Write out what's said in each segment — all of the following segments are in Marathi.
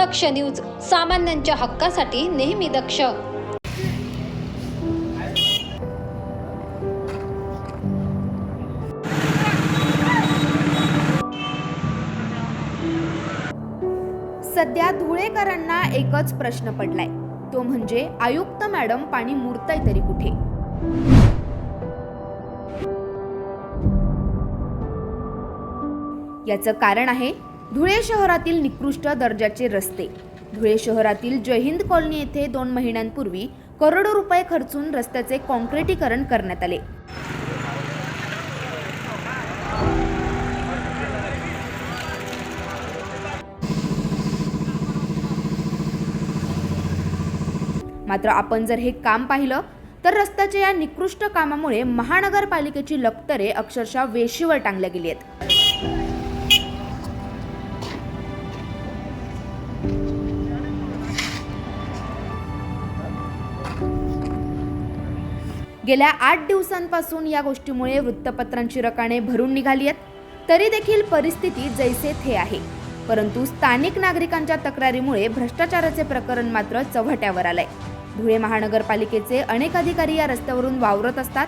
दक्ष न्यूज सामान्यांच्या हक्कासाठी नेहमी दक्ष. सध्या धुळेकरांना एकच प्रश्न पडलाय. तो म्हणजे आयुक्त मॅडम पाणी मुरतय तरी कुठे? याचं कारण आहे धुळे शहरातील निकृष्ट दर्जाचे रस्ते. धुळे शहरातील जयहिंद कॉलनी येथे दोन महिन्यांपूर्वी करोडो रुपये खर्चून रस्त्याचे कॉन्क्रिटीकरण करण्यात आले. मात्र आपण जर हे काम पाहिलं तर रस्त्याच्या या निकृष्ट कामामुळे महानगरपालिकेची लक्तरे अक्षरशः वेशीवर टांगल्या गेली आहेत. गेल्या आठ दिवसांपासून या गोष्टीमुळे वृत्तपत्रांची रकाने भरून निघाली आहेत. तरी देखील परिस्थिती जैसे थे आहे. परंतु स्थानिक नागरिकांच्या तक्रारीमुळे भ्रष्टाचाराचे प्रकरण मात्र चव्हाट्यावर आलंय. धुळे महानगरपालिकेचे अनेक अधिकारी या रस्त्यावरून वावरत असतात.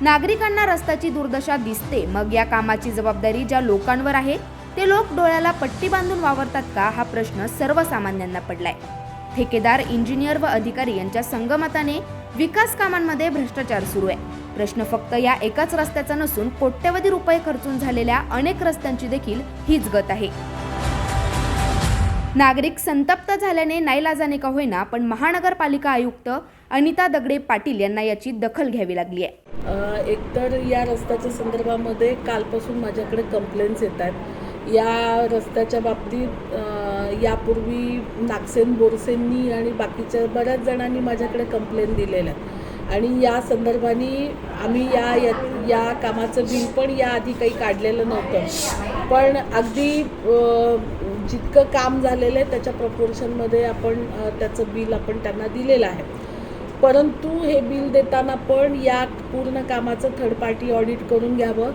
नागरिकांना रस्त्याची दुर्दशा दिसते मग या कामाची जबाबदारी ज्या लोकांवर आहे ते लोक डोळ्याला पट्टी बांधून वावरतात का हा प्रश्न सर्वसामान्यांना पडलाय. ठेकेदार इंजिनियर व अधिकारी यांच्या संगमताने विकास कामांमध्ये भ्रष्टाचार सुरू आहे. प्रश्न फक्त या एकाच रस्त्याचा नसून कोट्यवधी रुपये खर्चून झालेल्या अनेक रस्त्यांची देखील हीच गत आहे. नागरिक संतप्त झाल्याने नाईलाजाने का होईना पण महानगरपालिका आयुक्त अनिता दगडे पाटील यांना याची दखल घ्यावी लागली आहे. एकतर या रस्त्याच्या संदर्भामध्ये कालपासून माझ्याकडे कंप्लेंट्स येत आहेत. या रस्त्याच्या बाबतीत यापूर्वी नागसेन बोरसेंनी आणि बाकीच्या बऱ्याच जणांनी माझ्याकडे कंप्लेंट दिलेल्या आणि या संदर्भाने आम्ही या या- या कामाचं बिल पण याआधी काही काढलेलं नव्हतं. पण अगदी जितकं काम झालेलं आहे त्याच्या प्रपोर्शनमध्ये आपण त्याचं बिल आपण त्यांना दिलेलं आहे. परंतु हे बिल देताना पण या पूर्ण कामाचं थर्ड पार्टी ऑडिट करून घ्यावं.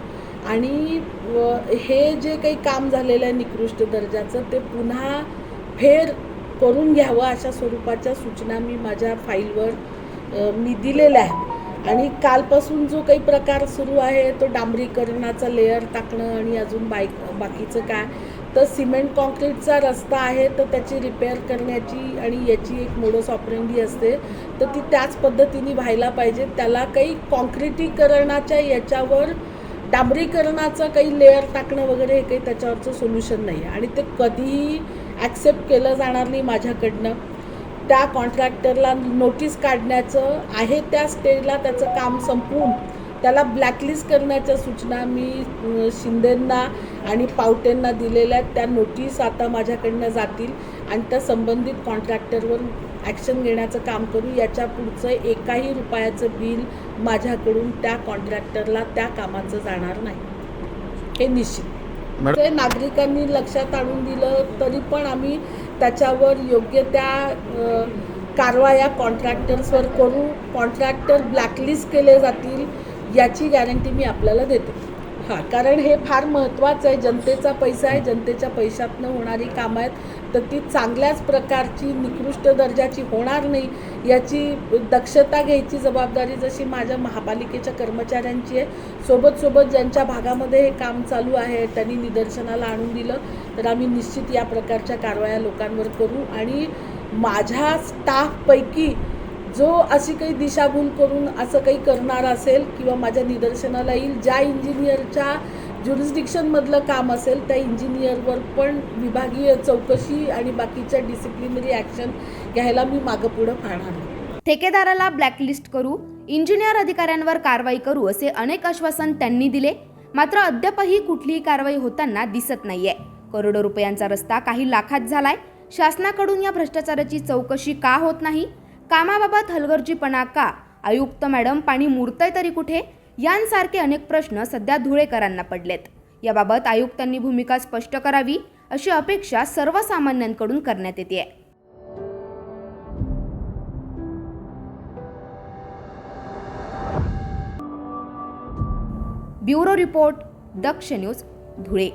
आणि व हे जे काही काम झालेलं आहे निकृष्ट दर्जाचं ते पुन्हा फेर करून घ्यावं अशा स्वरूपाच्या सूचना मी माझ्या फाईलवर मी दिलेल्या आहेत. आणि कालपासून जो काही प्रकार सुरू आहे तो डांबरीकरणाचा लेअर टाकणं आणि अजून बाय बाकीचं काय तर सिमेंट कॉन्क्रीटचा रस्ता आहे तर त्याची रिपेअर करण्याची आणि याची एक मोडस ऑपरेंडी असते तर ती त्याच पद्धतीने व्हायला पाहिजे. त्याला काही कॉन्क्रिटीकरणाच्या याच्यावर डांबरीकरणाचं काही लेअर टाकणं वगैरे हे काही त्याच्यावरचं सोल्युशन नाही आहे. आणि ते कधीही ॲक्सेप्ट केलं जाणार नाही माझ्याकडनं. त्या कॉन्ट्रॅक्टरला नोटीस काढण्याचं आहे त्या स्टेजला त्याचं काम संपवून त्याला ब्लॅकलिस्ट करण्याच्या सूचना मी शिंदेंना आणि पावटेंना दिलेल्या आहेत. त्या नोटीस आता माझ्याकडनं जातील आणि त्या संबंधित कॉन्ट्रॅक्टरवर ॲक्शन घेण्याचं काम करू याच्या पुढचं एकाही रुपयाचं बिल माझ्याकडून त्या कॉन्ट्रॅक्टरला त्या कामाचं जाणार नाही. हे निश्चित. ते नागरिकांनी लक्षात आणून दिलं तरी पण आम्ही त्याच्यावर योग्य त्या कारवाया कॉन्ट्रॅक्टर्सवर करू. कॉन्ट्रॅक्टर ब्लॅकलिस्ट केले जातील याची गॅरंटी मी आपल्याला देते. हां कारण हे फार महत्त्वाचं आहे. जनतेचा पैसा आहे. जनतेच्या पैशातनं होणारी कामं आहेत. तर ती चांगल्याच प्रकारची निकृष्ट दर्जाची होणार नाही याची दक्षता घ्यायची जबाबदारी जशी माझ्या महापालिकेच्या कर्मचाऱ्यांची आहे. सोबत सोबत ज्यांच्या भागामध्ये हे काम चालू आहे त्यांनी निदर्शनाला आणून दिलं. तर आम्ही निश्चित या प्रकारच्या कारवाया लोकांवर करू. आणि माझ्या स्टाफपैकी जो अशी काही दिशाभूल करून असं काही करणार असेल किंवा माझ्या निदर्शनाला येईल ज्या इंजिनियरच्या ज्युरिस्डिक्शनमधलं काम असेल त्या इंजिनियरवर पण विभागीय चौकशी आणि बाकीच्या डिसिप्लिनरी ॲक्शन घ्यायला मी मागं पुढं पाहणार ठेकेदाराला ब्लॅकलिस्ट करू इंजिनियर अधिकाऱ्यांवर कारवाई करू असे अनेक आश्वासन त्यांनी दिले. मात्र अद्यापही कुठलीही कारवाई होताना दिसत नाहीये. करोडो रुपयांचा रस्ता काही लाखात झालाय. शासनाकडून या भ्रष्टाचाराची चौकशी का होत नाही? कामाबाबत हलगर्जीपणा का? आयुक्त मॅडम पाणी मुरतंय तरी कुठे? यांसारखे अनेक प्रश्न सध्या धुळेकरांना पडलेत. याबाबत आयुक्तांनी भूमिका स्पष्ट करावी अशी अपेक्षा सर्वसामान्यांकडून करण्यात येते bureau report Daksh news Dhule.